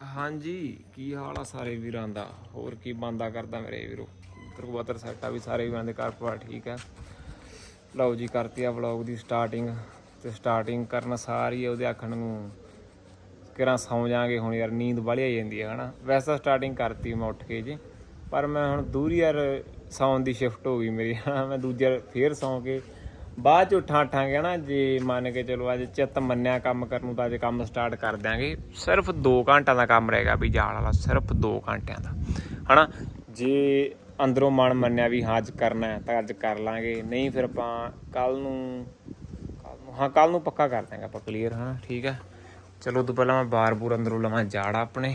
ਹਾਂਜੀ, ਕੀ ਹਾਲ ਆ ਸਾਰੇ ਵੀਰਾਂ ਦਾ? ਹੋਰ ਕੀ ਬੰਦਾ ਕਰਦਾ ਮੇਰੇ ਵੀਰੋ? ਕਰਵਾਤਰ ਸੈਟਾ ਵੀ ਸਾਰੇ ਵੀਰਾਂ ਦੇ ਘਰ ਪਰਿਵਾਰ ਠੀਕ ਆ। ਲਓ ਜੀ, ਕਰਤੀ ਆ ਵਲੌਗ ਦੀ ਸਟਾਰਟਿੰਗ ਤੇ ਸਟਾਰਟਿੰਗ ਕਰਨ ਸਾਰੀ ਉਹਦੇ ਆਖਣ ਨੂੰ ਕਿਰਾਂ ਸੌਂ ਜਾਾਂਗੇ ਹੁਣ ਯਾਰ, ਨੀਂਦ ਵਾਲੀ ਆ ਜਾਂਦੀ ਹੈ ਹਨਾ? ਵੈਸੇ ਤਾਂ ਸਟਾਰਟਿੰਗ ਕਰਤੀ ਮੈਂ ਉੱਠ ਕੇ ਜੀ, ਪਰ ਮੈਂ ਹੁਣ ਦੂਰੀ ਯਾਰ ਸੌਣ ਦੀ ਸ਼ਿਫਟ ਹੋ ਗਈ ਮੇਰੀ, ਹਨਾ? ਮੈਂ ਦੂਜੇ ਵਾਰ ਫੇਰ ਸੌਂ ਕੇ ਬਾਅਦ ਚ ਉੱਠਾਂ ਠਾਂਗੇ ਨਾ, ਜੇ ਮੰਨ ਕੇ ਚਲੋ ਅੱਜ ਚਿੱਤ ਮੰਨਿਆ ਕੰਮ ਕਰਨ ਨੂੰ ਤਾਂ ਅੱਜ ਕੰਮ ਸਟਾਰਟ ਕਰ ਦਿਆਂਗੇ। ਸਿਰਫ 2 ਘੰਟਿਆਂ ਦਾ ਕੰਮ ਰਹੇਗਾ ਵੀ ਜਾਲ ਵਾਲਾ, ਸਿਰਫ 2 ਘੰਟਿਆਂ ਦਾ। ਹਨਾ? ਜੇ ਅੰਦਰੋਂ ਮਨ ਮੰਨਿਆ ਵੀ ਹਾਂ, ਅੱਜ ਕਰਨਾ ਤਾਂ ਅੱਜ ਕਰ ਲਾਂਗੇ। ਨਹੀਂ ਫਿਰ ਆਪਾਂ ਕੱਲ ਨੂੰ ਕੱਲ ਨੂੰ, ਹਾਂ ਕੱਲ ਨੂੰ ਪੱਕਾ ਕਰ ਦਾਂਗੇ ਆਪਾਂ ਕਲੀਅਰ ਹਾਂ ਠੀਕ ਹੈ? ਚਲੋ ਤੋਂ ਪਹਿਲਾਂ ਮੈਂ ਬਾਰ ਬੂਰ ਅੰਦਰੋਂ ਲਵਾਂ ਜਾੜਾ ਆਪਣੇ।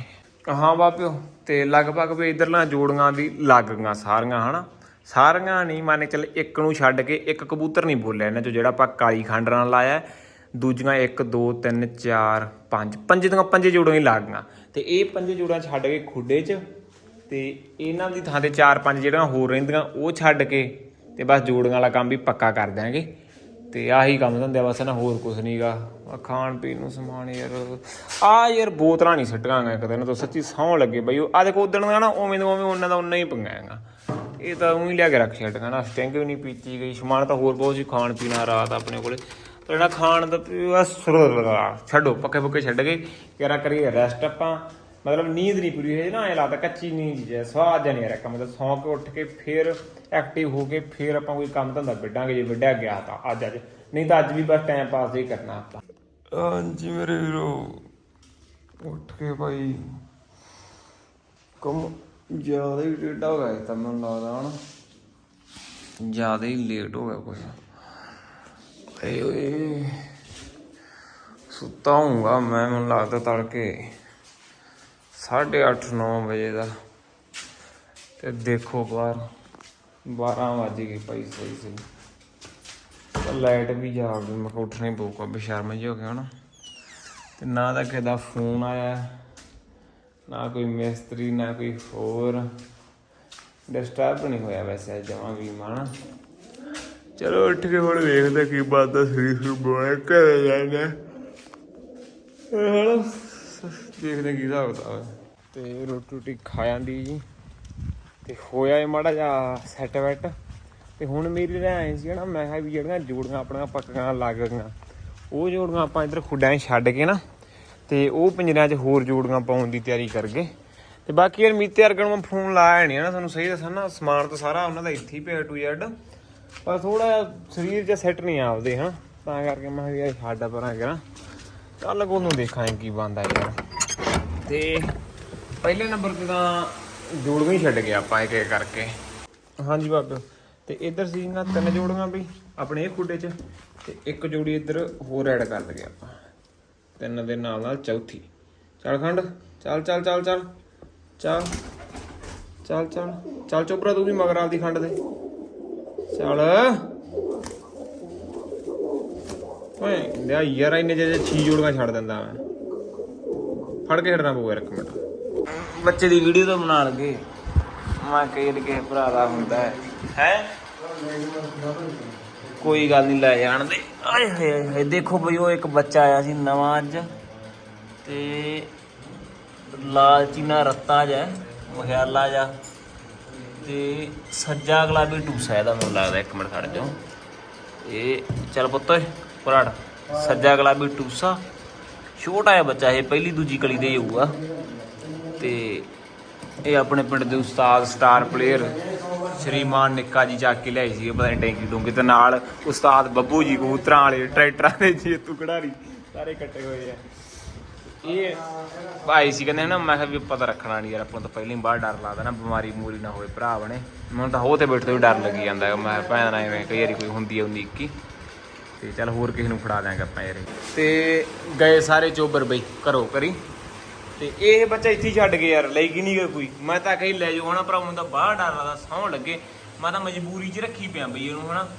ਹਾਂ ਬਾਪਿਓ, ਤੇ ਲਗਭਗ ਵੀ ਇਧਰਲਾਂ ਜੋੜੀਆਂ ਵੀ ਲੱਗ ਗਈਆਂ ਸਾਰੀਆਂ, ਹਨਾ? ਸਾਰੀਆਂ ਨਹੀਂ, ਮੰਨ ਚੱਲ ਇੱਕ ਨੂੰ ਛੱਡ ਕੇ ਇੱਕ ਕਬੂਤਰ ਨਹੀਂ ਬੋਲਿਆ ਇਹਨਾਂ ਚੋਂ, ਜਿਹੜਾ ਆਪਾਂ ਕਾਲੀ ਖੰਡ ਨਾਲ ਲਾਇਆ ਦੂਜੀਆਂ 1 2 3 4 5 ਪੰਜ ਦੀਆਂ ਪੰਜੇ ਜੋੜੀਆਂ ਹੀ ਲੱਗ ਗਈਆਂ। ਤੇ ਇਹ ਪੰਜੇ ਜੋੜਾਂ ਛੱਡ ਕੇ ਖੁੱਡੇ 'ਚ, ਤੇ ਇਹਨਾਂ ਦੀ ਥਾਂ ਤੇ 4-5 ਜਿਹੜੀਆਂ ਹੋਰ ਰਹਿੰਦੀਆਂ, ਉਹ ਛੱਡ ਕੇ ਤੇ ਬਸ ਜੋੜੀਆਂ ਵਾਲਾ ਕੰਮ ਵੀ ਪੱਕਾ ਕਰ ਦਿਆਂਗੇ। ਤੇ ਆਹੀ ਕੰਮ ਧੰਦੇ ਆ, ਬਸ ਨਾ ਹੋਰ ਕੁਝ ਨਹੀਂਗਾ ਖਾਣ ਪੀਣ ਨੂੰ ਸਮਾਨ ਯਾਰ ਆ ਯਾਰ ਬੋਤਲਾਂ ਨਹੀਂ ਛੱਡਾਂਗਾ ਇੱਕ ਦਿਨ ਤੋਂ ਸੱਚੀ ਸੌਂ ਲੱਗੇ ਬਈ ਉਹ। ਆ ਦੇਖੋ, ਉਦਣ ਦਾ ਨਾ ਉਵੇਂ ਦਾ ਉਵੇਂ ਉਹਨਾਂ ਦਾ ਉਨਾ ਹੀ ਪੰਗਾਏਗਾ ਇਹ ਤਾਂ ਉਹੀ ਲਿਆ ਕੇ ਰੱਖ ਛੱਡ ਨਾ ਸਟਿੰਗ ਵੀ ਨਹੀਂ ਪੀਤੀ ਗਈ, ਸਮਾਨ ਤਾਂ ਹੋਰ ਬਹੁਤ ਸੀ, ਖਾਣ ਪੀਣਾ ਰਾਤ ਆਪਣੇ ਕੋਲੇ। ਪਰ ਜਿਹੜਾ ਖਾਣ ਦਾ ਬਸ ਛੱਡੋ, ਪੱਕੇ ਪੱਕੇ ਛੱਡ ਕੇ ਕਿਹੜਾ ਕਰੀਏ ਰੈਸਟ ਆਪਾਂ। ਮਤਲਬ ਨੀਂਦ ਨਹੀਂ ਪੂਰੀ ਹੋਈ ਨਾ, ਐ ਲੱਗਦਾ ਕੱਚੀ ਨੀਂਦ ਜੇ ਸਵਾਦ ਜਿਹਾ ਨਹੀਂ ਰੱਖਾ ਮਤਲਬ ਸੌਂ ਕੇ ਉੱਠ ਕੇ ਫੇਰ ਐਕਟਿਵ ਹੋ ਕੇ ਫੇਰ ਆਪਾਂ ਕੋਈ ਕੰਮ ਧੰਦਾ ਵਿੱਢਾਂਗੇ, ਜੇ ਵਿੱਢਿਆ ਗਿਆ ਤਾਂ, ਅੱਜ ਅੱਜ। ਨਹੀਂ ਤਾਂ ਅੱਜ ਵੀ ਬਸ ਟਾਈਮ ਪਾਸ ਹੀ ਕਰਨਾ ਆਪਾਂ। ਹਾਂਜੀ ਮੇਰੇ ਵੀਰੋ, ਉੱਠ ਕੇ ਭਾਈ, ਕੰਮ ਜ਼ਿਆਦਾ ਹੀ ਡੇਢਾ ਹੋ ਗਿਆ ਤਾਂ ਮੈਨੂੰ ਲੱਗਦਾ ਹਣ। ਜ਼ਿਆਦਾ ਹੀ ਲੇਟ ਹੋ ਗਿਆ ਕੁਛ। ਏ ਓਏ। ਸੁੱਤਾ ਹੂੰਗਾ ਮੈਂ, ਮੈਨੂੰ ਲੱਗਦਾ ਤੜਕੇ। 8:30 9 ਵਜੇ ਦਾ। ਤੇ ਦੇਖੋ ਬਾਹਰ 12 ਵਜ ਗਏ ਭਾਈ ਸਹੀ ਸਹੀ। ਲਾਈਟ ਵੀ ਜਾ ਗਈ ਮੈਂ ਕਿਹਾ ਉੱਠਣਾ ਹੀ ਪਊਗਾ, ਬੇਸ਼ਰਮ ਜਿਹੇ ਹੋ ਗਿਆ ਹਨਾ ਤੇ ਨਾ ਤਾਂ ਕਿਸੇ ਫੋਨ ਆਇਆ। ਨਾ ਕੋਈ ਮਿਸਤਰੀ ਨਾ ਕੋਈ ਹੋਰ। ਡਿਸਟਰਬ ਨਹੀਂ ਹੋਇਆ ਵੈਸੇ ਜਮਾ ਵੀ ਮਾਣਾ ਚਲੋ ਉੱਠ ਕੇ ਹੁਣ ਵੇਖਦੇ ਕੀ ਬਾਤ ਸਰੀ ਸਰੀ ਬੋਏ ਘਰੇ ਜਾਣਾ। ਹਣਾ ਦੇਖਦੇ ਕੀ ਹਿਸਾਬ ਕਿਤਾਬ ਹੈ ਤੇ ਰੋਟੀ ਰੋਟੀ ਖਾ ਜਾਂਦੀ ਜੀ। ਤੇ ਹੋਇਆ ਇਹ ਮਾੜਾ ਜਿਹਾ ਸੈੱਟ ਵੈਟ ਤੇ ਹੁਣ ਮੇਰੀ ਰਹਿ ਸੀ ਨਾ ਮੈਂ ਕਿਹਾ ਵੀ ਜਿਹੜੀਆਂ ਜੋੜੀਆਂ ਆਪਣੀਆਂ ਪੱਕੀਆਂ ਲੱਗ ਗਈਆਂ ਉਹ ਜੋੜੀਆਂ ਆਪਾਂ ਇੱਧਰ ਖੁੱਡਾਂ ਛੱਡ ਕੇ ਨਾ ਤੇ ਉਹ ਪਿੰਜਰਿਆਂ 'ਚ ਹੋਰ ਜੋੜੀਆਂ ਪਾਉਣ ਦੀ ਤਿਆਰੀ ਕਰ ਗਏ ਤੇ ਬਾਕੀ ਯਾਰ ਮੀਤੇ ਵਰਗਣ ਮੈਂ ਫੋਨ ਲਾਇਆ ਨਹੀਂ ਨਾ ਤੁਹਾਨੂੰ ਸਹੀ ਦੱਸਾਂ ਨਾ, ਸਮਾਨ ਤਾਂ ਸਾਰਾ ਉਹਨਾਂ ਦਾ ਇੱਥੇ ਹੀ ਪਿਆ ਟੂ ਜ਼ੈਡ ਪਰ ਥੋੜਾ ਸਰੀਰ 'ਚ ਸੈੱਟ ਨਹੀਂ ਆਪਦੇ ਹਾਂ ਤਾਂ ਕਰਕੇ ਮੈਂ ਕਿਹਾ ਯਾਰ ਸਾਡਾ ਪਰਾਂ ਕਰਾਂ। ਚੱਲ ਕੋਲ ਨੂੰ ਦੇਖਾਂਗੇ ਕੀ ਬੰਦਾ ਯਾਰ। ਤੇ ਪਹਿਲੇ ਨੰਬਰ ਤੇ ਤਾਂ ਜੋੜੀਆਂ ਹੀ ਛੱਡ ਗਏ ਆਪਾਂ ਇੱਕ ਇੱਕ ਕਰਕੇ। ਹਾਂਜੀ ਬਾਬੇ, ਤੇ ਇੱਧਰ ਸੀ ਨਾ ਤਿੰਨ ਜੋੜੀਆਂ ਵੀ, ਆਪਣੇ ਇਹ ਖੁੱਡੇ 'ਚ, ਤੇ ਇੱਕ ਜੋੜੀ ਇੱਧਰ ਹੋਰ ਐਡ ਕਰ ਲਗੇ ਆਪਾਂ। ਤਿੰਨ ਦੇ ਨਾਲ ਨਾਲ ਚੌਥੀ। ਚੱਲ ਖੰਡ, ਚੱਲ ਚੱਲ ਚੱਲ ਚੱਲ ਚੱਲ ਚੱਲ ਚੱਲ ਚੱਲ ਚੋਪਰਾ ਤੂੰ ਵੀ ਮਗਰ ਆਪਦੀ ਖੰਡ ਦੇ। ਚੱਲ। ਓਏ, ਲਿਆ ਯਾਰ ਇਹਨੇ ਜੇ ਛੀ ਜੋੜੀਆਂ ਛੱਡ ਦਿੰਦਾ ਮੈਂ। ਫੜ ਕੇ ਛੱਡਣਾ ਪਊਗਾ ਇੱਕ ਮਿੰਟ। ਬੱਚੇ ਦੀ ਵੀਡੀਓ ਤਾਂ ਬਣਾ ਲਗੇ। ਮੈਂ ਕਹੀ ਲਗੇ ਭਰਾ ਦਾ ਹੁੰਦਾ ਹੈ। ਹੈ? ਕੋਈ ਗੱਲ ਨਹੀਂ ਲੈ ਜਾਣ ਦੇ। ਆਏ ਹਾਏ ਹਾਏ ਹਾਏ, ਦੇਖੋ ਬਈ ਉਹ ਇੱਕ ਬੱਚਾ ਆਇਆ ਸੀ ਨਵਾਂ ਅੱਜ। ਤੇ ਲਾਲ ਚੀਨਾ ਰੱਤਾ ਜਾ ਮਹਿਆਲਾ ਜਾ ਤੇ ਸੱਜਾ ਗੁਲਾਬੀ ਟੂਸਾ ਇਹਦਾ, ਮੈਨੂੰ ਲੱਗਦਾ ਇੱਕ ਮਿੰਟ ਖੜ ਜਾਓ। ਇਹ ਚੱਲ ਪੁੱਤ ਓਏ ਪੁਰਾੜ ਸੱਜਾ ਗੁਲਾਬੀ ਟੂਸਾ ਛੋਟਾ ਜਿਹਾ ਬੱਚਾ ਇਹ, ਪਹਿਲੀ ਦੂਜੀ ਕਲੀ ਦੇ ਹੀ ਹੋਊਗਾ। ਤੇ ਇਹ ਆਪਣੇ ਪਿੰਡ ਦੇ ਉਸਤਾਦ, ਸਟਾਰ ਪਲੇਅਰ ਸ਼੍ਰੀਮਾਨ ਨਿੱਕਾ ਜੀ ਚੱਕ ਕੇ ਲਿਆਈ ਸੀ ਪਤਾ ਨਹੀਂ ਟੈਂਕੀ ਡੂੰਗੀ ਤੇ ਨਾਲ ਉਸਤਾਦ ਬੱਬੂ ਜੀ ਕਬੂਤਰਾਂ ਵਾਲੇ, ਟਰੈਕਟਰਾਂ ਦੇ ਜੇਤੂ ਖਿਡਾਰੀ, ਸਾਰੇ ਇਕੱਠੇ ਹੋਏ ਆ ਇਹ ਭਾਈ ਸੀ ਕਹਿੰਦੇ ਨਾ, ਮੈਂ ਕਿਹਾ ਵੀ ਪਤਾ ਰੱਖਣਾ ਨਹੀਂ ਯਾਰ, ਆਪਾਂ ਤਾਂ ਪਹਿਲਾਂ ਹੀ ਬਾਹਰ ਡਰ ਲੱਗਦਾ ਨਾ, ਬਿਮਾਰੀ ਮੂਰੀ ਨਾ ਹੋਵੇ, ਭਰਾ ਬਣੇ ਮੈਨੂੰ ਤਾਂ ਹੋ ਤੇ ਬੈਠੇ ਤੋਂ ਵੀ ਡਰ ਲੱਗੀ ਜਾਂਦਾ ਹੈ। ਮੈਂ ਭੈਣ ਨਾਲ ਐਵੇਂ ਕਈ ਵਾਰੀ ਕੋਈ ਹੁੰਦੀ ਹੈ ਇੱਕੀ ਤੇ ਚੱਲ ਹੋਰ ਕਿਸੇ ਨੂੰ ਫੜਾ ਦਿਆਂਗੇ ਆਪਾਂ ਯਾਰ ਇਹ। ਤੇ ਗਏ ਸਾਰੇ ਚੋਬਰ ਬਈ, ਘਰੋ ਕਰੀ ਤੇ ਇਹ ਬੱਚਾ ਇੱਥੇ ਹੀ ਛੱਡ ਕੇ ਯਾਰ, ਲੈ ਗਈ ਨਹੀਂ ਗਾ ਕੋਈ। ਮੈਂ ਤਾਂ ਕਹੀ ਲੈ ਜਾਓ, ਹਨਾ ਭਰਾ, ਮੈਨੂੰ ਬਾਹਰ ਡਰ ਲੱਗਦਾ ਸੌਂ ਲੱਗੇ। ਮੈਂ ਤਾਂ ਮਜਬੂਰੀ 'ਚ ਰੱਖੀ ਪਿਆ ਬਈ ਇਹਨੂੰ, ਹਨਾ।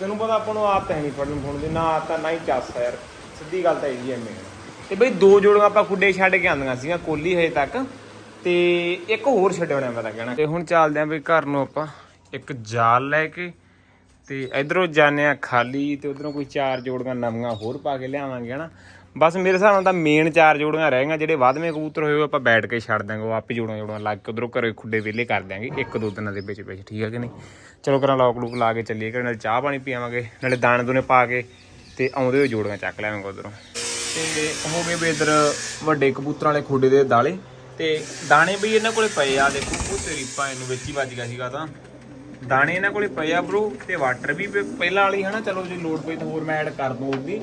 ਤੈਨੂੰ ਪਤਾ ਆਪਾਂ ਨੂੰ ਆਦਤ ਹੈ ਨਹੀਂ ਫੜਨ ਫੋਨ ਦੀ, ਨਾ ਆਦਤ ਤਾਂ ਨਾ ਹੀ ਚੱਸ ਯਾਰ। ਸਿੱਧੀ ਗੱਲ ਤਾਂ ਇਹੀ ਹੈ ਮੇਨ। ਤੇ ਬਈ ਦੋ ਜੋੜੀਆਂ ਆਪਾਂ ਖੁੱਡੇ ਛੱਡ ਕੇ ਆਂਦੀਆਂ ਸੀਗੀਆਂ, ਕੋਲੀ ਹਜੇ ਤੱਕ। ਤੇ ਇੱਕ ਹੋਰ ਛੱਡਣਾ ਪਤਾ ਕਹਿਣਾ। ਤੇ ਹੁਣ ਚੱਲਦੇ ਆਂ ਬਈ ਘਰ ਨੂੰ ਆਪਾਂ, ਇੱਕ ਜਾਲ ਲੈ ਕੇ। ਤੇ ਇਧਰੋਂ ਜਾਣੇ ਆ ਖਾਲੀ, ਤੇ ਉਧਰੋਂ ਕੋਈ ਚਾਰ ਜੋੜੀਆਂ ਨਵੀਆਂ ਹੋਰ ਪਾ ਕੇ ਲਿਆਵਾਂਗੇ, ਹਨਾ। ਬਸ ਮੇਰੇ ਹਿਸਾਬ ਨਾਲ ਤਾਂ ਮੇਨ ਚਾਰ ਜੋੜੀਆਂ ਰਹਿ ਗਈਆਂ, ਜਿਹੜੇ ਵਾਧਵੇਂ ਕਬੂਤਰ ਹੋਏ ਉਹ ਆਪਾਂ ਬੈਠ ਕੇ ਛੱਡ ਦਾਂਗੇ ਉਹ ਆਪੇ ਜੋੜਾਂ ਜੋੜਾਂ ਲਾ ਕੇ ਉਧਰੋਂ ਘਰੇ ਖੁੱਡੇ ਵਿਹਲੇ ਕਰ ਦਿਆਂਗੇ, ਇੱਕ ਦੋ ਦਿਨਾਂ ਦੇ ਵਿੱਚ ਵਿੱਚ, ਠੀਕ ਹੈ ਕਿ ਨਹੀਂ? ਚਲੋ ਕਰਾਂ ਲੌਕ ਲੂਕ ਲਾ ਕੇ ਚੱਲੀਏ ਕਿ ਨਾਲੇ ਚਾਹ ਪਾਣੀ ਪੀਵਾਂਗੇ, ਨਾਲੇ ਦਾਣੇ ਦੂਨੇ ਪਾ ਕੇ ਤੇ ਆਉਂਦੇ ਹੋਏ ਜੋੜੀਆਂ ਚੱਕ ਲਿਆਵਾਂਗੇ ਉਧਰੋਂ। ਤੇ ਹੋ ਗਏ ਵੀ ਇਧਰ ਵੱਡੇ ਕਬੂਤਰਾਂ ਵਾਲੇ ਖੁੱਡੇ ਦੇ ਦਾਲੇ, ਤੇ ਦਾਣੇ ਵੀ ਇਹਨਾਂ ਕੋਲੇ ਪਏ ਆ, ਦੇਖੋ ਉਹ ਤੇਰੀ ਭਾਂ ਨੂੰ ਵਿੱਚ ਹੀ ਵੱਜ ਗਿਆ ਸੀਗਾ ਤਾਂ। ਦਾਣੇ ਇਹਨਾਂ ਕੋਲੇ ਪਏ ਆ ਬ్రో ਤੇ ਵਾਟਰ ਵੀ ਪਹਿਲਾਂ ਵਾਲੀ ਹਨਾ, ਚਲੋ ਜੇ ਲੋਡ ਪਈ ਤਾਂ ਹੋਰ ਮੈਂ ਐਡ ਕਰ ਦੂੰ ਉਹਦੀ।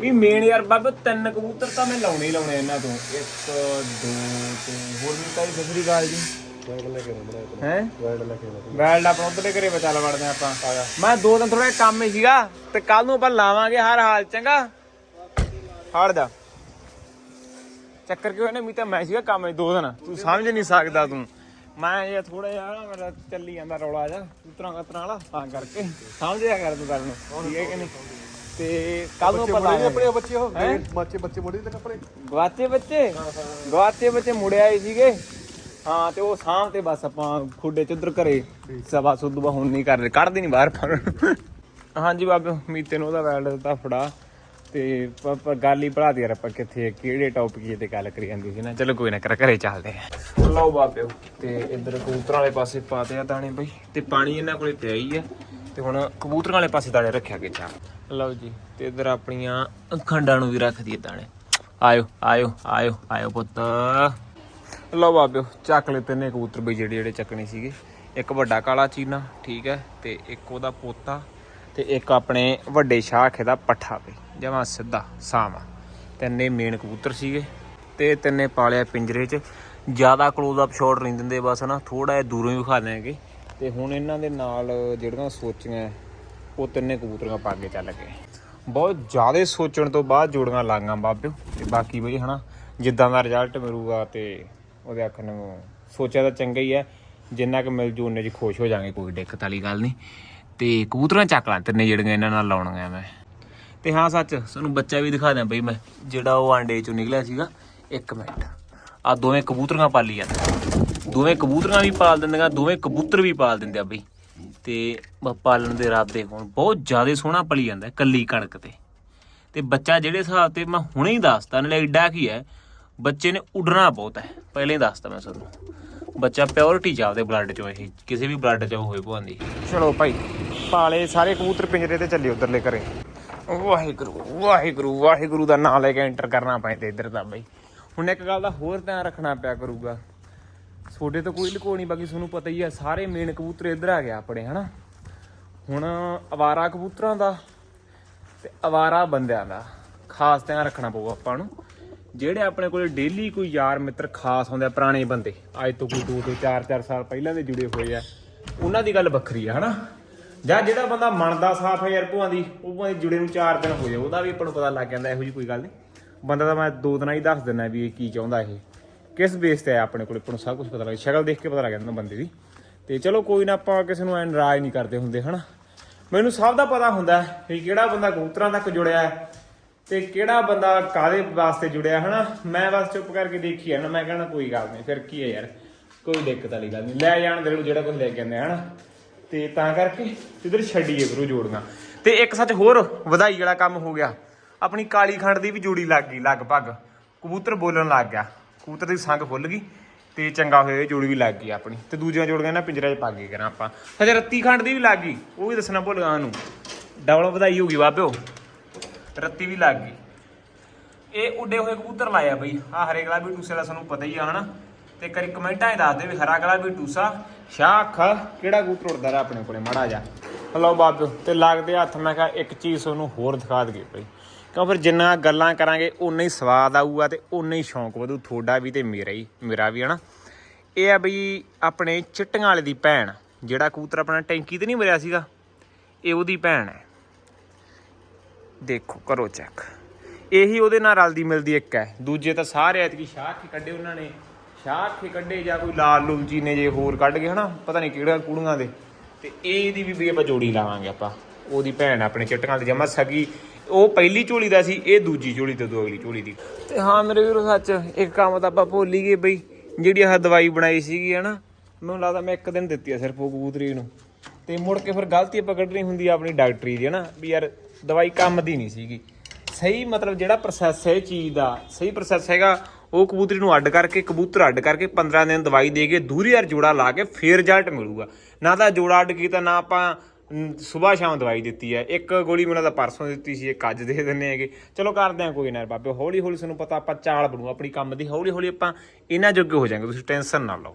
ਵੀ ਮੇਨ ਯਾਰ ਬਾਬਾ ਤਿੰਨ ਕਬੂਤਰ ਤਾਂ ਮੈਂ ਲਾਉਣੇ ਹੀ ਲਾਉਣੇ ਇਹਨਾਂ ਤੋਂ। ਇੱਕ ਦੋ ਤੇ ਹੋਰ ਵੀ ਤਾਂ ਸਸਰੀ ਗਾਲ ਜੀ। ਹੈ? ਵੈਲਡ ਆਪਣਾ ਉਧਰਲੇ ਘਰੇ ਬਚਾ ਲ ਵੜਦੇ ਆਪਾਂ। ਮੈਂ ਦੋ ਦਿਨ ਥੋੜਾ ਕੰਮ ਹੀ ਸੀਗਾ ਤੇ ਕੱਲ ਨੂੰ ਆਪਾਂ ਲਾਵਾਂਗੇ ਹਰ ਹਾਲ ਚੰਗਾ? ਹੜ ਜਾ। ਚੱਕਰ ਕਿਉਂ ਇਹਨੇ ਮੀ ਤਾਂ ਮੈਂ ਸੀਗਾ ਕੰਮ 'ਚ ਦੋ ਦਿਨ। ਤੂੰ ਸਮਝ ਨਹੀਂ ਸਕਦਾ ਤੂੰ। ਮੈਂ ਇਹ ਥੋੜਾ ਜਿਹਾ ਨਾ ਮੇਰਾ ਚੱਲੀ ਜਾਂਦਾ ਰੌਲਾ ਜਾ ਉਤਰਾਂ ਕਤਰਾਂ ਵਾਲਾ ਤਾਂ ਕਰਕੇ। ਸਮਝਿਆ ਕਰ ਤੂੰ ਗੱਲ ਨੂੰ। ਠੀਕ ਹੈ ਕਿ ਨਹੀਂ? ਤੇ ਕੱਲ ਨੂੰ ਪਤਾ ਆਪਣੇ ਬੱਚੇ ਹੋ? ਹੈਂ? ਬੱਚੇ ਬੱਚੇ ਮੋੜੀ ਤੇ ਕੱਪੜੇ? ਗਵਾਚੇ ਬੱਚੇ? ਗਵਾਚੇ ਬੱਚੇ ਮੁੜੇ ਆਏ ਸੀਗੇ। ਹਾਂ ਤੇ ਉਹ ਸਾਂਭ ਤੇ ਬਸ ਆਪਾਂ ਖੁੱਡੇ ਚ ਉਧਰ ਘਰੇ। ਸਵਾ ਸੁਦੂਆ ਹੁਣ ਨਹੀਂ ਕਰਦੇ ਕੱਢਦੇ ਨਹੀਂ ਬਾਹਰ ਪਰ। ਹਾਂਜੀ ਬਾਬੇ ਮੀਤੇ ਨੂੰ ਉਹਦਾ ਵੈਲਡ ਦਿੱਤਾ ਫੜਾ। ਤੇ ਪ- ਪ- ਗੱਲ ਹੀ ਭਰਾ ਦੀ ਯਾਰ ਆਪਾਂ ਕਿੱਥੇ ਕਿਹੜੇ ਟੌਪਿਕ ਤੇ ਗੱਲ ਕਰੀ ਜਾਂਦੀ ਸੀ ਨਾ। ਚਲੋ ਕੋਈ ਨਾ ਕਰ ਘਰੇ ਚੱਲਦੇ ਆ। ਲਓ ਬਾਬਿਓ ਤੇ ਇੱਧਰ ਕਬੂਤਰਾਂ ਵਾਲੇ ਪਾਸੇ ਪਾਤੇ ਆ ਦਾਣੇ ਬਈ। ਤੇ ਪਾਣੀ ਇਹਨਾਂ ਕੋਲੇ ਪਿਆ ਹੀ ਆ। ਤੇ ਹੁਣ ਕਬੂਤਰਾਂ ਵਾਲੇ ਪਾਸੇ ਦਾਣੇ ਰੱਖਿਆ ਗਿਆ ਚਾ ਲਓ ਜੀ, ਤੇ ਇੱਧਰ ਆਪਣੀਆਂ ਖੰਡਾਂ ਨੂੰ ਵੀ ਰੱਖ ਦਈਏ ਦਾਣੇ। ਆਇਓ ਆਇਓ ਆਇਓ ਆਇਓ ਪੁੱਤ। ਲਓ ਬਾਬਿਓ, ਚੱਕ ਲਏ ਤਿੰਨੇ ਕਬੂਤਰ ਬਈ ਜਿਹੜੇ ਜਿਹੜੇ ਚੱਕਣੇ ਸੀਗੇ। ਇੱਕ ਵੱਡਾ ਕਾਲਾ ਚੀਨਾ, ਠੀਕ ਹੈ, ਤੇ ਇੱਕ ਉਹਦਾ ਪੋਤਾ, ਤੇ ਇੱਕ ਆਪਣੇ ਵੱਡੇ ਸ਼ਾਖ ਦਾ ਪੱਠਾ ਬਈ ਜਮਾ ਸਿੱਧਾ ਸਾਵਾ। ਤਿੰਨੇ ਮੇਨ ਕਬੂਤਰ ਸੀਗੇ, ਤੇ ਤਿੰਨੇ ਪਾਲਿਆ ਪਿੰਜਰੇ 'ਚ। ਜ਼ਿਆਦਾ ਕਲੋਜ਼ ਅਪ ਸ਼ਾਟ ਨਹੀਂ ਦਿੰਦੇ, ਬਸ ਨਾ ਥੋੜਾ ਜਿਹਾ ਦੂਰੋਂ ਹੀ ਵਿਖਾ ਦਿਆਂਗੇ। ਤੇ ਹੁਣ ਇਹਨਾਂ ਦੇ ਨਾਲ ਜਿਹੜੀਆਂ ਸੋਚੀਆਂ ਉਹ ਤਿੰਨੇ ਕਬੂਤਰੀਆਂ ਪਾ ਕੇ ਚੱਲ ਗਏ। ਬਹੁਤ ਜ਼ਿਆਦਾ ਸੋਚਣ ਤੋਂ ਬਾਅਦ ਜੋੜੀਆਂ ਲਾਂਗਾ ਬਾਬਿਓ ਤੇ ਬਾਕੀ ਬਈ ਹਨਾ, ਜਿੱਦਾਂ ਦਾ ਰਿਜ਼ਲਟ ਮਿਲੂਗਾ ਤੇ ਉਹਦੇ ਅੱਖ ਨੂੰ ਸੋਚਿਆ ਤਾਂ ਚੰਗਾ ਹੀ ਹੈ, ਜਿੰਨਾ ਕੁ ਮਿਲ ਜੂ ਉਹਨੇ ਜੀ ਖੁਸ਼ ਹੋ ਜਾਾਂਗੇ ਕੋਈ ਦਿੱਕਤ ਵਾਲੀ ਗੱਲ ਨਹੀਂ। ਤੇ ਕਬੂਤਰਾਂ ਚੱਕ ਲਾਂ, ਤਿੰਨੇ ਜਿਹੜੀਆਂ ਇਹਨਾਂ ਨਾਲ ਲਾਉਣੀਆਂ ਮੈਂ। ਤੇ ਹਾਂ, ਸੱਚ ਤੁਹਾਨੂੰ ਬੱਚਾ ਵੀ ਦਿਖਾ ਦਿਆਂ ਬਈ ਮੈਂ, ਜਿਹੜਾ ਉਹ ਆਂਡੇ ਚੋਂ ਨਿਕਲਿਆ ਸੀਗਾ, ਇੱਕ ਮਿੰਟ। ਆ ਦੋਵੇਂ ਕਬੂਤਰੀਆਂ ਪਾਲੀ ਜਾਂਦੇ ਦੋਵੇਂ ਕਬੂਤਰੀਆਂ ਵੀ ਪਾਲ ਦਿੰਦੀਆਂ, ਦੋਵੇਂ ਕਬੂਤਰ ਵੀ ਪਾਲ ਦਿੰਦੇ ਆ ਬਈ। ਤੇ ਪਾਲਣ ਦੇ ਇਰਾਦੇ ਹੋਣ। ਬਹੁਤ ਜ਼ਿਆਦਾ ਸੋਹਣਾ ਪਲੀ ਜਾਂਦਾ ਕੱਲੀ ਕਣਕ ਤੇ। ਤੇ ਬੱਚਾ ਜਿਹੜੇ ਹਿਸਾਬ ਤੇ ਮੈਂ ਹੁਣੇ ਹੀ ਦੱਸਤਾ ਨਾਲੇ ਐਡਾ ਕੀ ਹੈ ਬੱਚੇ ਨੇ ਉੱਡਣਾ ਬਹੁਤ ਹੈ। ਪਹਿਲੇ ਹੀ ਦੱਸਤਾ ਮੈਂ ਤੁਹਾਨੂੰ। ਬੱਚਾ ਪਿਓਰਿਟੀ ਚਾਹਦੇ ਬਲੱਡ ਚੋਂ ਇਹ ਕਿਸੇ ਵੀ ਬਲੱਡ ਚੋਂ ਹੋਏ ਭਵਾਂਦੀ ਚਲੋ ਭਾਈ ਪਾਲੇ ਸਾਰੇ ਕਬੂਤਰ ਪਿੰਜਰੇ ਤੇ ਚੱਲੇ ਉਧਰਲੇ ਘਰੇ। ਵਾਹਿਗੁਰੂ ਵਾਹਿਗੁਰੂ ਵਾਹਿਗੁਰੂ ਦਾ ਨਾਮ ਲੈ ਕੇ ਐਂਟਰ ਕਰਨਾ ਪੈਂਦਾ ਇੱਧਰ ਤਾਂ ਬਈ। ਹੁਣ ਇੱਕ ਗੱਲ ਦਾ ਹੋਰ ਧਿਆਨ ਰੱਖਣਾ ਪਿਆ ਕਰੂਗਾ। ਤੁਹਾਡੇ ਤੋਂ ਕੋਈ ਲੁਕੋ ਨਹੀਂ, ਬਾਕੀ ਤੁਹਾਨੂੰ ਪਤਾ ਹੀ ਹੈ ਸਾਰੇ ਮੇਨ ਕਬੂਤਰ ਇੱਧਰ ਆ ਗਿਆ ਆਪਣੇ, ਹਨਾ? ਹੁਣ ਅਵਾਰਾ ਕਬੂਤਰਾਂ ਦਾ ਤੇ ਅਵਾਰਾ ਬੰਦਿਆਂ ਦਾ ਖਾਸ ਧਿਆਨ ਰੱਖਣਾ ਪਊਗਾ ਆਪਾਂ ਨੂੰ। ਜਿਹੜੇ ਆਪਣੇ ਕੋਲ ਡੇਲੀ ਕੋਈ ਯਾਰ ਮਿੱਤਰ ਖਾਸ ਹੁੰਦੇ ਆ, ਪੁਰਾਣੇ ਬੰਦੇ, ਅੱਜ ਤੋਂ ਕੋਈ 2 ਤੋਂ 4-4 ਸਾਲ ਪਹਿਲਾਂ ਦੇ ਜੁੜੇ ਹੋਏ ਆ, ਉਹਨਾਂ ਦੀ ਗੱਲ ਵੱਖਰੀ ਆ, ਹਨਾ? ਜਾਂ ਜਿਹੜਾ ਬੰਦਾ ਮੰਨਦਾ ਸਾਫ਼ ਹੈ ਯਾਰ ਭੂਆਂ ਦੀ, ਉਹ ਭੂਆਂ ਜੁੜੇ ਨੂੰ 4 ਦਿਨ ਹੋ ਹੋਏ ਉਹਦਾ ਵੀ ਆਪਾਂ ਨੂੰ ਪਤਾ ਲੱਗ ਜਾਂਦਾ, ਇਹੋ ਜੀ ਕੋਈ ਗੱਲ ਨਹੀਂ। ਬੰਦਾ ਤਾਂ ਮੈਂ ਦੋ ਦਿਨਾਂ ਹੀ ਦੱਸ ਦਿੰਦਾ ਵੀ ਇਹ ਕੀ ਚਾਹੁੰਦਾ ਇਹ। ਕਿਸ ਬੇਸ ਤੇ ਆਇਆ ਆਪਣੇ ਕੋਲ? ਆਪਾਂ ਨੂੰ ਸਭ ਕੁਝ ਪਤਾ ਲੱਗ ਸ਼ਕਲ ਦੇਖ ਕੇ ਪਤਾ ਲੱਗ ਜਾਂਦਾ ਬੰਦੇ ਦੀ। ਤੇ ਚਲੋ ਕੋਈ ਨਾ ਆਪਾਂ ਕਿਸੇ ਨੂੰ ਐਨ ਰਾਜ ਨਹੀਂ ਕਰਦੇ ਹੁੰਦੇ, ਹਨਾ? ਮੈਨੂੰ ਸਭ ਦਾ ਪਤਾ ਹੁੰਦਾ ਹੈ ਕਿ ਕਿਹੜਾ ਬੰਦਾ ਕਬੂਤਰਾਂ ਤੱਕ ਜੁੜਿਆ ਹੈ ਤੇ ਕਿਹੜਾ ਬੰਦਾ ਕਾਦੇ ਵਾਸਤੇ ਜੁੜਿਆ, ਹਨਾ? ਮੈਂ ਬਸ ਚੁੱਪ ਕਰਕੇ ਦੇਖੀ ਨਾ ਮੈਂ ਕਹਿਣਾ ਕੋਈ ਗੱਲ ਨਹੀਂ, ਫਿਰ ਕੀ ਹੈ ਯਾਰ? ਕੋਈ ਦਿੱਕਤ ਵਾਲੀ ਗੱਲ ਨਹੀਂ। ਲੈ ਜਾਣ ਦੇ ਨੂੰ ਜਿਹੜਾ ਕੁਝ ਲੈ ਕੇ ਆਉਂਦੇ ਆ, ਹਨਾ? ਤੇ ਤਾਂ ਕਰਕੇ ਇਧਰ ਛੱਡੀਏ ਬਰੂ ਜੋੜਨਾ। ਤੇ ਇੱਕ ਸੱਚ ਹੋਰ, ਵਧਾਈ ਵਾਲਾ ਕੰਮ ਹੋ ਗਿਆ। ਆਪਣੀ ਕਾਲੀ ਖੰਡ ਦੀ ਵੀ ਜੋੜੀ ਲੱਗ ਗਈ, ਲਗਭਗ। ਕਬੂਤਰ ਬੋਲਣ ਲੱਗ ਗਿਆ। ਕਬੂਤਰ ਦੀ ਸੰਗ ਖੁੱਲ ਗਈ ਤੇ ਚੰਗਾ ਹੋਇਆ, ਇਹ ਜੋੜੀ ਵੀ ਲੱਗ ਗਈ ਆਪਣੀ। ਤੇ ਦੂਜੀਆਂ ਜੋੜੀਆਂ ਨਾ ਪਿੰਜਰੇ 'ਚ ਪਾ ਕੇ ਕਰਾਂ ਆਪਾਂ। ਹਜੇ ਰੱਤੀ ਖੰਡ ਦੀ ਵੀ ਲੱਗ ਗਈ, ਉਹ ਵੀ ਦੱਸਣਾ ਭੁੱਲ ਗਿਆ ਉਹਨੂੰ। ਡਬਲ ਵਧਾਈ ਹੋ ਗਈ ਬਾਬਿਓ। ਰੱਤੀ ਵੀ ਲੱਗ ਗਈ। ਇਹ ਉੱਡੇ ਹੋਏ ਕਬੂਤਰ ਲਾਇਆ ਬਈ। ਆ ਹਰੇ ਗਲਾ ਵੀ ਟੂਸੇ ਦਾ ਸਾਨੂੰ ਪਤਾ ਹੀ ਆ, ਹਨਾ? ਤੇ ਕਰੀ ਕਮੈਂਟਾਂ 'ਚ ਦੱਸ ਦੇ ਵੀ ਹਰਾ ਗਲਾ ਵੀ ਟੂਸਾ। ਸ਼ਾਖ, ਕਿਹੜਾ ਕਬੂਤਰ ਉੱਡਦਾ ਰਿਹਾ ਆਪਣੇ ਕੋਲੇ? ਮਾੜਾ ਜਾ ਹਲੋ ਬਾਬਿਓ, ਤੇ ਲੱਗਦੇ ਹੱਥ, ਮੈਂ ਕਿਹਾ ਇੱਕ ਚੀਜ਼ ਤੁਹਾਨੂੰ ਹੋਰ ਦਿਖਾ ਦਈਏ ਬਈ। ਕਿਉਂ ਫਿਰ ਜਿੰਨਾ ਗੱਲਾਂ ਕਰਾਂਗੇ ਉਨਾ ਹੀ ਸਵਾਦ ਆਊਗਾ ਤੇ ਉਨਾ ਹੀ ਸ਼ੌਂਕ ਵਧੂ। ਤੁਹਾਡਾ ਵੀ ਤੇ ਮੇਰਾ ਹੀ, ਮੇਰਾ ਵੀ ਹਨਾ। ਇਹ ਆ ਬਈ ਆਪਣੇ ਚਿੱਟੀਆਂ ਵਾਲੇ ਦੀ ਭੈਣ, ਜਿਹੜਾ ਕਬੂਤਰ ਆਪਣਾ ਟੈਂਕੀ ਤੇ ਨਹੀਂ ਮਰਿਆ ਸੀਗਾ, ਇਹ ਉਹਦੀ ਭੈਣ ਹੈ। ਦੇਖੋ, ਕਰੋ ਚੈੱਕ ਇਹੀ ਉਹਦੇ ਨਾਲ ਰਲਦੀ ਮਿਲਦੀ ਇੱਕ ਹੈ। ਦੂਜੇ ਤਾਂ ਸਾਰੇ ਐਤਕੀ ਸ਼ਾਖ ਹੀ ਕੱਢੇ ਉਹਨਾਂ ਨੇ। ਸ਼ਾਖ ਹੀ ਕੱਢੇ ਜਾਂ ਕੋਈ ਲਾਲ ਲੂਲਜੀ ਨੇ ਜੇ ਹੋਰ ਕੱਢ ਗਏ ਹਨਾ, ਪਤਾ ਨਹੀਂ ਕਿਹੜਾ ਕੁੜੀਆਂ ਦੇ। ਤੇ ਇਹਦੀ ਵੀ ਵੀ ਆਪਾਂ ਜੋੜੀ ਲਾਵਾਂਗੇ ਆਪਾਂ। ਉਹਦੀ ਭੈਣ ਆਪਣੇ ਚਿੱਟੀਆਂ ਦੀ। ਜਮਾ ਸਗੀ ਉਹ ਪਹਿਲੀ ਝੋਲੀ ਦਾ ਸੀ, ਇਹ ਦੂਜੀ ਝੋਲੀ ਤੇ ਦੋ ਅਗਲੀ ਝੋਲੀ ਦੀ। ਤੇ ਹਾਂ ਮੇਰੇ ਵੀਰੋ, ਸੱਚ, ਇੱਕ ਕੰਮ ਤਾਂ ਆਪਾਂ ਭੁੱਲ ਹੀ ਗਏ ਬਈ, ਜਿਹੜੀ ਆਹ ਦਵਾਈ ਬਣਾਈ ਸੀਗੀ, ਹਨਾ, ਮੈਨੂੰ ਲੱਗਦਾ ਮੈਂ ਇੱਕ ਦਿਨ ਦਿੱਤੀ ਆ ਸਿਰਫ ਉਹ ਕਬੂਤਰੀ ਨੂੰ। ਤੇ ਮੁੜ ਕੇ ਫਿਰ ਗਲਤੀ ਆਪਾਂ ਕੱਢਣੀ ਹੁੰਦੀ ਆ ਆਪਣੀ ਡਾਕਟਰੀ ਦੀ, ਹਨਾ, ਵੀ ਯਾਰ ਦਵਾਈ ਕੰਮ ਦੀ ਨਹੀਂ ਸੀਗੀ। ਸਹੀ ਮਤਲਬ ਜਿਹੜਾ ਪ੍ਰੋਸੈਸ ਹੈ ਇਹ ਚੀਜ਼ ਦਾ, ਸਹੀ ਪ੍ਰੋਸੈਸ ਹੈਗਾ, ਉਹ ਕਬੂਤਰੀ ਨੂੰ ਅੱਡ ਕਰਕੇ, ਕਬੂਤਰ ਅੱਡ ਕਰਕੇ 15 ਦਿਨ ਦਵਾਈ ਦੇ ਕੇ ਦੂਰੀ ਯਾਰ ਜੋੜਾ ਲਾ ਕੇ ਫੇਰ ਰਿਜ਼ਲਟ ਮਿਲੂਗਾ। ਨਾ ਤਾਂ ਜੋੜਾ ਅੱਡ ਕੀਤਾ, ਨਾ ਆਪਾਂ ਸਵੇਰ ਸ਼ਾਮ ਦਵਾਈ ਦਿੱਤੀ ਹੈ। ਇੱਕ ਗੋਲੀ ਮੈਨੂੰ ਤਾਂ ਪਰਸੋਂ ਦਿੱਤੀ ਸੀ, ਇੱਕ ਅੱਜ ਦੇ ਦਿੰਨੇ ਹੈਗੇ। ਚਲੋ ਕਰਦੇ ਆ ਕੋਈ ਨਾ ਬਾਬੇ ਹੌਲੀ ਹੌਲੀ ਸਾਨੂੰ ਪਤਾ ਆਪਾਂ ਚਾਲ ਬਣੂ, ਆਪਣੀ ਕੰਮ ਦੀ ਹੌਲੀ ਹੌਲੀ ਆਪਾਂ ਇਹਨਾਂ ਜੋਗੇ ਹੋ ਜਾਾਂਗੇ ਤੁਸੀਂ ਟੈਨਸ਼ਨ ਨਾ ਲਓ।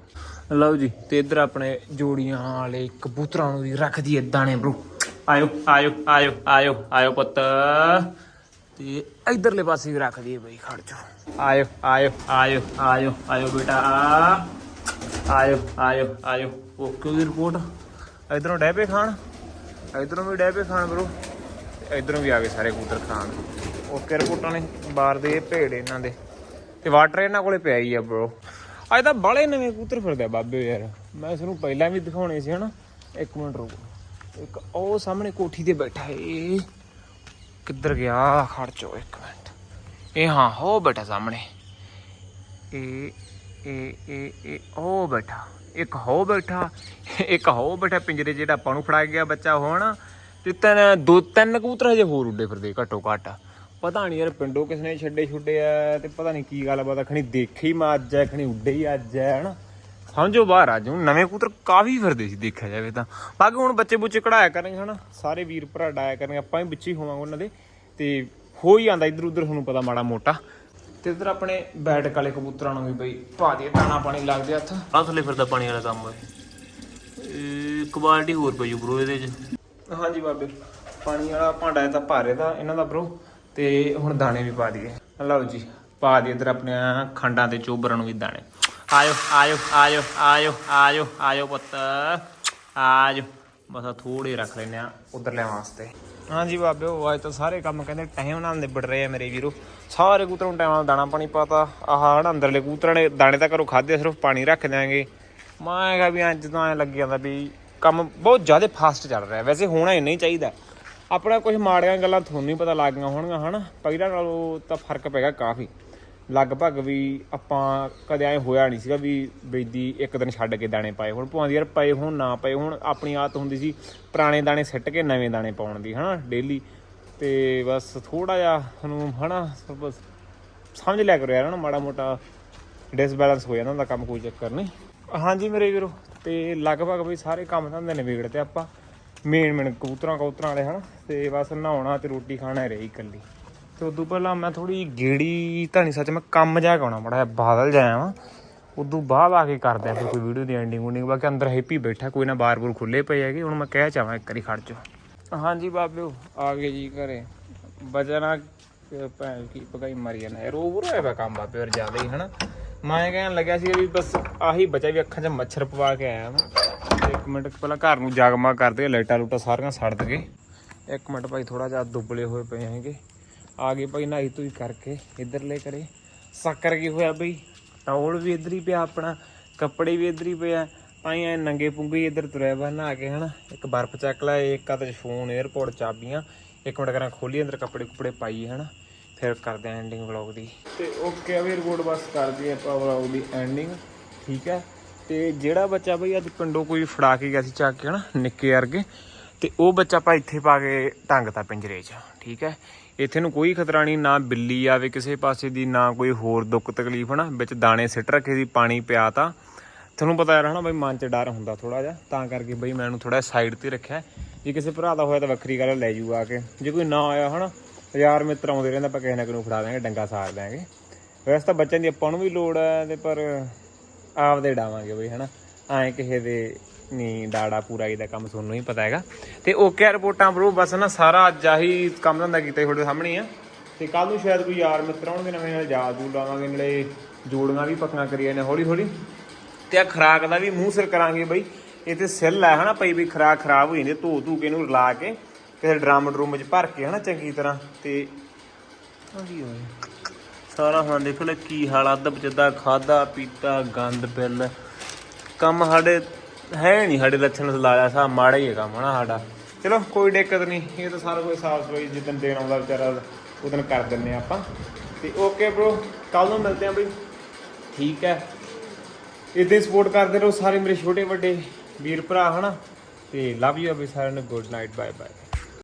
ਲਓ ਜੀ, ਤੇ ਇੱਧਰ ਆਪਣੇ ਜੋੜੀਆਂ ਵਾਲੇ ਕਬੂਤਰਾਂ ਨੂੰ ਵੀ ਰੱਖ ਦਈਏ ਦਾਣੇ ਬਰੂ। ਆਇਓ ਆਇਓ ਆਇਓ ਆਇਓ ਆਇਓ ਪੁੱਤ। ਤੇ ਇਧਰਲੇ ਪਾਸੇ ਵੀ ਰੱਖ ਦਈਏ ਬਈ ਖੜ ਜਾ ਆਇਓ ਆਇਓ ਆਇਓ ਆਇਓ ਆਇਓ ਬੇਟਾ। ਆਇਓ ਆਇਓ ਆਇਓ ਓਕੇ ਦੀ ਰਿਪੋਰਟ ਇਧਰੋਂ ਡੈਪੇ ਖਾਣ। ਇਧਰੋਂ ਵੀ ਡੈਪੇ ਖਾਣ ਬਰੋ ਇਧਰੋਂ ਵੀ ਆ ਗਏ ਸਾਰੇ ਕਬੂਤਰ ਖਾਣ। ਓਕੇ ਰਿਪੋਰਟਾਂ ਨੇ? ਬਾਹਰ ਦੇ ਭੇੜ ਇਹਨਾਂ ਦੇ। ਤੇ ਵਾਟਰ ਇਹਨਾਂ ਕੋਲੇ ਪਿਆ ਹੀ ਆ ਬਰੋ ਅੱਜ ਤਾਂ ਬਾਲੇ ਨਵੇਂ ਕਬੂਤਰ ਫਿਰਦੇ ਬਾਬੇ ਯਾਰ। ਮੈਂ ਤੁਹਾਨੂੰ ਪਹਿਲਾਂ ਵੀ ਦਿਖਾਉਣੇ ਸੀ ਹਨਾ? ਇੱਕ ਮਿੰਟ ਰੁਕੋ। ਇੱਕ ਉਹ ਸਾਹਮਣੇ ਕੋਠੀ ਤੇ ਬੈਠਾ ਏ। ਕਿੱਧਰ ਗਿਆ? ਖੜ ਚੋ ਇੱਕ ਮਿੰਟ। ਇਹ ਹਾਂ ਹੋ ਬੈਠਾ ਸਾਹਮਣੇ। ਇਹ ਇਹ ਇਹ ਇਹ ਉਹ ਬੈਠਾ। ਇੱਕ ਹੋ ਬੈਠਾ ਇੱਕ ਹੋ ਬੈਠਾ ਪਿੰਜਰੇ ਜਿਹੜਾ ਆਪਾਂ ਨੂੰ ਫੜਾ ਗਿਆ ਬੱਚਾ ਹੋਣਾ ਤੇ ਤਿੰਨ ਦੋ ਤਿੰਨ ਕਬੂਤਰ ਹਜੇ ਹੋਰ ਉੱਡੇ ਫਿਰਦੇ ਘੱਟੋ ਘੱਟ। ਪਤਾ ਨਹੀਂ ਯਾਰ ਪਿੰਡੋਂ ਕਿਸ ਨੇ ਛੱਡੇ ਛੁੱਡੇ ਆ ਤੇ ਪਤਾ ਨਹੀਂ ਕੀ ਗੱਲਬਾਤ ਆ ਖਣੀ ਦੇਖੇ ਹੀ ਮੈਂ ਅੱਜ ਹੈ ਖਣੀ ਉੱਡੇ ਹੀ ਅੱਜ ਹੈ ਹਨਾ? ਸਮਝੋ ਬਾਹਰ ਅੱਜ ਹੁਣ ਨਵੇਂ ਕਬੂਤਰ ਕਾਫੀ ਫਿਰਦੇ ਸੀ ਦੇਖਿਆ ਜਾਵੇ ਤਾਂ। ਬਾਕੀ ਹੁਣ ਬੱਚੇ ਬੁੱਚੇ ਕਢਾਇਆ ਕਰਾਂਗੇ ਹਨਾ? ਸਾਰੇ ਵੀਰ ਭਰਾ ਡਾਇਆ ਕਰਨਗੇ ਆਪਾਂ ਵੀ ਵਿੱਚ ਹੀ ਹੋਵਾਂਗੇ ਉਹਨਾਂ ਦੇ ਤੇ ਹੋ ਹੀ ਜਾਂਦਾ ਇੱਧਰ ਉੱਧਰ ਤੁਹਾਨੂੰ ਪਤਾ ਮਾੜਾ ਮੋਟਾ। ਤੇ ਇੱਧਰ ਆਪਣੇ ਬੈਟਕ ਵਾਲੇ ਕਬੂਤਰਾਂ ਨੂੰ ਵੀ ਬਈ ਪਾ ਦੇ ਦਾਣਾ ਪਾਣੀ ਲੱਗਦੇ ਹੱਥ। ਥੱਲੇ ਫਿਰਦਾ ਪਾਣੀ ਵਾਲਾ ਕੰਮ ਹੈ ਇਹ ਕੁਆਲਿਟੀ ਹੋਰ ਪਈ ਬਰੋ ਇਹਦੇ ਚ। ਹਾਂਜੀ ਬਾਬੇ ਪਾਣੀ ਵਾਲਾ ਭਾਂਡਾ ਤਾਂ ਭਾਰੇ ਦਾ ਇਹਨਾਂ ਦਾ ਬਰੋ ਤੇ ਹੁਣ ਦਾਣੇ ਵੀ ਪਾ ਦਈਏ। ਲਓ ਜੀ ਪਾ ਦਈਏ ਇੱਧਰ ਆਪਣੇ ਖੰਡਾਂ ਤੇ ਚੋਬਰਾਂ ਨੂੰ ਵੀ ਦਾਣੇ। ਆਇਓ ਆਇਓ ਆਇਓ ਆਇਓ ਆਇਓ ਆਇਓ ਪੁੱਤ ਆਜੋ ਬਸ ਥੋੜੇ ਰੱਖ ਲੈਨੇ ਆ ਉਧਰ ਵਾਸਤੇ। ਹਾਂਜੀ ਬਾਬੇ ਉਹ ਅੱਜ ਤਾਂ ਸਾਰੇ ਕੰਮ ਕਹਿੰਦੇ ਟਾਈਮ ਨਾਲ ਨਿਬੜ ਰਹੇ ਆ ਮੇਰੇ ਵੀਰੋ। ਸਾਰੇ ਕੂਤਰਾਂ ਨੂੰ ਟਾਈਮ ਨਾਲ ਦਾਣਾ ਪਾਣੀ ਪਾਤਾ, ਆਹ ਹਣ ਅੰਦਰਲੇ ਕਬੂਤਰਾਂ ਨੇ ਦਾਣੇ ਤਾਂ ਘਰੋਂ ਖਾਦੇ ਸਿਰਫ ਪਾਣੀ ਰੱਖ ਦਿਆਂਗੇ। ਮੈਂ ਕਿਹਾ ਵੀ ਅੱਜ ਤਾਂ ਐ ਲੱਗ ਜਾਂਦਾ ਵੀ ਕੰਮ ਬਹੁਤ ਜ਼ਿਆਦਾ ਫਾਸਟ ਚੱਲ ਰਿਹਾ, ਵੈਸੇ ਹੋਣਾ ਹੀ ਨਹੀਂ ਚਾਹੀਦਾ। ਆਪਣਾ ਕੁਝ ਮਾੜੀਆਂ ਗੱਲਾਂ ਤੁਹਾਨੂੰ ਹੀ ਪਤਾ ਲੱਗ ਗਈਆਂ ਹੋਣਗੀਆਂ, ਹਨਾ? ਪਹਿਲਾਂ ਨਾਲੋਂ ਤਾਂ ਫ਼ਰਕ ਪੈਗਾ ਕਾਫੀ। ਲਗਭਗ ਵੀ ਆਪਾਂ ਕਦੇ ਐ ਹੋਇਆ ਨਹੀਂ ਸੀਗਾ ਵੀ ਬੇਦੀ ਇੱਕ ਦਿਨ ਛੱਡ ਕੇ ਦਾਣੇ ਪਾਏ ਹੁਣ। ਭਾਵੇਂ ਯਾਰ ਪਏ ਹੁਣ, ਨਾ ਪਏ ਹੁਣ, ਆਪਣੀ ਆਦਤ ਹੁੰਦੀ ਸੀ ਪੁਰਾਣੇ ਦਾਣੇ ਸਿੱਟ ਕੇ ਨਵੇਂ ਦਾਣੇ ਪਾਉਣ ਦੀ, ਹਨਾ ਡੇਲੀ ਤੇ ਬਸ ਥੋੜਾ ਜਿਹਾ ਤੁਹਾਨੂੰ ਹਨਾ ਬਸ ਸਮਝ ਲਿਆ ਕਰੋ ਯਾਰ, ਹਨਾ, ਮਾੜਾ ਮੋਟਾ ਡਿਸਬੈਲੈਂਸ ਹੋ ਜਾਂਦਾ ਹੁੰਦਾ ਕੰਮ ਕੋਈ ਚੱਕਰ ਨਹੀਂ। ਹਾਂਜੀ ਮੇਰੇ ਵੀਰੋ, ਤੇ ਲਗਭਗ ਵੀ ਸਾਰੇ ਕੰਮ ਧੰਦੇ ਵਿਗੜ ਤੇ ਆਪਾਂ। ਮੇਨ ਮੇਨ ਕਬੂਤਰਾਂ ਕਬੂਤਰਾਂ ਵਾਲੇ, ਹਨਾ, ਤੇ ਬਸ ਨਹਾਉਣਾ ਤੇ ਰੋਟੀ ਖਾਣਾ, ਰਹੀ ਇਕੱਲੀ। ਤੇ ਉਦੋਂ ਪਹਿਲਾਂ ਮੈਂ ਥੋੜੀ ਗੇੜੀ ਤਾਂ ਨਹੀਂ ਸੱਚ, ਮੈਂ ਕੰਮ ਜਾ ਕੇ ਆਉਣਾ, ਮੜਾ ਬਾਦਲ ਜਾਇਆ ਵਾਂ ਉਦੋਂ ਬਾਅਦ ਆ ਕੇ ਕਰਦੇ ਆ ਫਿਰ ਕੋਈ ਵੀਡੀਓ ਦੀ ਐਂਡਿੰਗ ਉਡਿੰਗ ਬਾਕੀ ਅੰਦਰ ਹੈਪੀ ਬੈਠਾ, ਕੋਈ ਨਾ ਬਾਰ ਬੂਰ ਖੁੱਲੇ ਪਏ ਹੈਗੇ, ਹੁਣ ਮੈਂ ਕਹਿ ਚਾਹਾਂ ਇੱਕ ਵਾਰੀ ਖੜ ਜਾ ਹਾਂਜੀ ਬਾਬਿਓ ਆ ਗਏ ਜੀ ਘਰੇ। ਬਜਣਾ ਭੈਣ ਕੀ ਪਕਾਈ ਮਰੀ ਜਾਣਾ ਯਾਰ ਓਵਰ ਹੋਇਆ ਪਿਆ ਕੰਮ ਬਾਬੇ ਯਾਰ ਜ਼ਿਆਦਾ ਹੀ, ਹਨਾ? ਮੈਂ ਕਹਿਣ ਲੱਗਿਆ ਸੀ ਵੀ ਬਸ ਆਹੀ ਬਚਾ ਵੀ ਅੱਖਾਂ 'ਚ ਮੱਛਰ ਪਵਾ ਕੇ ਆਇਆ ਮੈਂ ਇੱਕ ਮਿੰਟ ਪਹਿਲਾਂ ਘਰ ਨੂੰ ਜਾਗਮਾ ਕਰਦੇ, ਲਾਈਟਾਂ ਲੂਟਾਂ ਸਾਰੀਆਂ ਸੜ ਦਗੇ ਇੱਕ ਮਿੰਟ ਭਾਈ ਥੋੜਾ ਜਿਹਾ ਦੁੱਬਲੇ ਹੋਏ ਪਏ ਹੈਗੇ। ਆ ਗਏ ਭਾਈ ਨਹਾਈ ਤੂੰ ਕਰਕੇ ਇੱਧਰਲੇ ਕਰੇ। ਸੱਕਰ ਕੀ ਹੋਇਆ ਬਈ? ਟੌਲ ਵੀ ਇੱਧਰ ਹੀ ਪਿਆ ਆਪਣਾ, ਕੱਪੜੇ ਵੀ ਇੱਧਰ ਹੀ ਪਿਆ ਪਾਈ ਐ ਨੰਗੇ ਪੁੰਗੇ ਹੀ ਇੱਧਰ ਤੁਰਿਆ ਵਾ ਨਹਾ ਕੇ ਹਨਾ। ਇੱਕ ਬਰਫ਼ ਚੱਕ ਲੈ, ਇੱਕ ਹੱਥ 'ਚ ਫੋਨ 에어ਪੋਰਟ ਚਾਬੀਆਂ। ਇੱਕ ਮਿੰਟ ਕਰਾਂ ਖੋਲੀ, ਅੰਦਰ ਕੱਪੜੇ ਕੁਪੜੇ ਪਾਈਏ ਹਨਾ। ਫਿਰ ਕਰਦੇ ਆਂ ਐਂਡਿੰਗ ਵਲੌਗ ਦੀ। ਤੇ ਓਕੇ ਵੀ ਰਿਪੋਰਟ ਬਸ ਕਰ ਆਪਾਂ ਵਲੌਗ ਦੀ ਐਂਡਿੰਗ ਠੀਕ ਹੈ? ਤੇ ਜਿਹੜਾ ਬੱਚਾ ਬਈ ਅੱਜ ਪਿੰਡੋਂ ਕੋਈ ਫੜਾ ਕੇ ਗਿਆ ਸੀ ਚੱਕ ਕੇ ਹਨਾ, ਨਿੱਕੇ ਵਰਗੇ ਤੇ ਉਹ ਬੱਚਾ ਆਪਾਂ ਇੱਥੇ ਪਾ ਕੇ ਟੰਗਤਾ ਪਿੰਜਰੇ 'ਚ, ਠੀਕ ਹੈ? ਇੱਥੇ ਨੂੰ ਕੋਈ ਖਤਰਾ ਨਹੀਂ, ਨਾ ਬਿੱਲੀ ਆਵੇ ਕਿਸੇ ਪਾਸੇ ਦੀ, ਨਾ ਕੋਈ ਹੋਰ ਦੁੱਖ ਤਕਲੀਫ, ਹਨਾ? ਵਿੱਚ ਦਾਣੇ ਸਿੱਟ ਰੱਖੇ ਦੀ, ਪਾਣੀ ਪਿਆ ਤਾਂ। ਤੁਹਾਨੂੰ ਪਤਾ ਯਾਰ, ਹਨਾ ਬਈ ਮਨ 'ਚ ਡਰ ਹੁੰਦਾ ਥੋੜਾ ਜਿਹਾ, ਤਾਂ ਕਰਕੇ ਬਈ ਮੈਂ ਇਹਨੂੰ ਥੋੜਾ ਸਾਈਡ ਤੇ ਰੱਖਿਆ। ਜੇ ਕਿਸੇ ਭਰਾ ਦਾ ਹੋਇਆ ਤਾਂ ਵੱਖਰੀ ਗੱਲ ਲੈ ਜੂ ਆ ਕੇ। ਜੇ ਕੋਈ ਨਾ ਆਇਆ, ਹਨਾ, ਯਾਰ ਮਿੱਤਰ ਆਉਂਦੇ ਰਹਿੰਦਾ, ਆਪਾਂ ਕਿਸੇ ਨਾ ਕਿਸੇ ਨੂੰ ਫੜਾ ਦਾਂਗੇ ਡੰਗਾ ਸਾਰ ਦਾਂਗੇ ਵੈਸੇ ਤਾਂ ਬੱਚਿਆਂ ਦੀ ਆਪਾਂ ਨੂੰ ਵੀ ਲੋੜ ਹੈ ਤੇ ਪਰ ਆਪਦੇ ਡਾਵਾਂਗੇ ਬਈ, ਹਨਾ? ਐਂ ਕਿਸੇ ਦੇ ਨਹੀਂ ਡਾੜਾ ਪੂਰਾ ਦਾ ਕੰਮ ਤੁਹਾਨੂੰ ਹੀ ਪਤਾ ਹੈਗਾ। ਤੇ ਓਕੇ ਰਿਪੋਰਟਾਂ ਬਰੋ ਬਸ ਨਾ ਸਾਰਾ ਅੱਜ ਆਹੀ ਕੰਮ ਧੰਦਾ ਕੀਤਾ ਤੁਹਾਡੇ ਸਾਹਮਣੇ ਆ। ਤੇ ਕੱਲ ਨੂੰ ਸ਼ਾਇਦ ਕੋਈ ਯਾਰ ਮਿੱਤਰ ਆਉਣਗੇ ਨਵੇਂ, ਨਾਲ ਯਾਦ ਦੂ ਲਾਵਾਂਗੇ, ਨਾਲੇ ਜੋੜੀਆਂ ਵੀ ਪੱਕੀਆਂ ਕਰੀਆਂ ਨੇ ਹੌਲੀ ਹੌਲੀ। ਤੇ ਆ ਖਰਾਕ ਦਾ ਵੀ ਮੂੰਹ ਸਿਰ ਕਰਾਂਗੇ ਬਈ। ਇਹ ਤੇ ਸਿੱਲ ਹੈ ਹਨਾ ਪਈ ਵੀ ਖਰਾਕ ਖਰਾਬ ਹੋ ਜਾਂਦੀ ਧੋ ਧੂ ਕੇ ਇਹਨੂੰ ਰਲਾ ਕੇ ਕਿਸੇ ਡਰਮ ਡਰੂਮ 'ਚ ਭਰ ਕੇ ਹਨਾ ਚੰਗੀ ਤਰ੍ਹਾਂ। ਤੇ ਕੀ ਹੋਇਆ ਸਾਰਾ ਹੁਣ ਦੇਖ ਲੈ ਕੀ ਹਾਲ ਅੱਧ ਬਚਦਾ ਖਾਦਾ, ਪੀਤਾ, ਗੰਦ ਪਿੱਲ ਕੰਮ ਸਾਡੇ ਹੈ ਨਹੀਂ, ਸਾਡੇ ਲੱਛਣ ਲਾਇਆ ਸਾ ਮਾੜਾ ਹੀ ਹੈ ਕੰਮ ਹਨਾ ਸਾਡਾ। ਚਲੋ, ਕੋਈ ਦਿੱਕਤ ਨਹੀਂ, ਇਹ ਤਾਂ ਸਾਰਾ ਕੁਝ ਸਾਫ਼ ਸਫ਼ਾਈ ਜਿੱਦਣ ਦੇਣ ਆਉਂਦਾ ਵਿਚਾਰਾ ਉਦੋਂ ਕਰ ਦਿੰਨੇ ਆ ਆਪਾਂ। ਤੇ ਓਕੇ ਬ్రో ਕੱਲ ਨੂੰ ਮਿਲਦੇ ਆਂ ਬਈ। ਠੀਕ ਹੈ। ਇਦਾਂ ਸਪੋਰਟ ਕਰਦੇ ਰਹੋ ਸਾਰੇ ਮੇਰੇ ਛੋਟੇ ਵੱਡੇ ਵੀਰ ਭਰਾ, ਹਨਾ? ਤੇ ਲਵ ਯੂ ਅਭੀ ਸਾਰਿਆਂ ਨੂੰ। Good night bye bye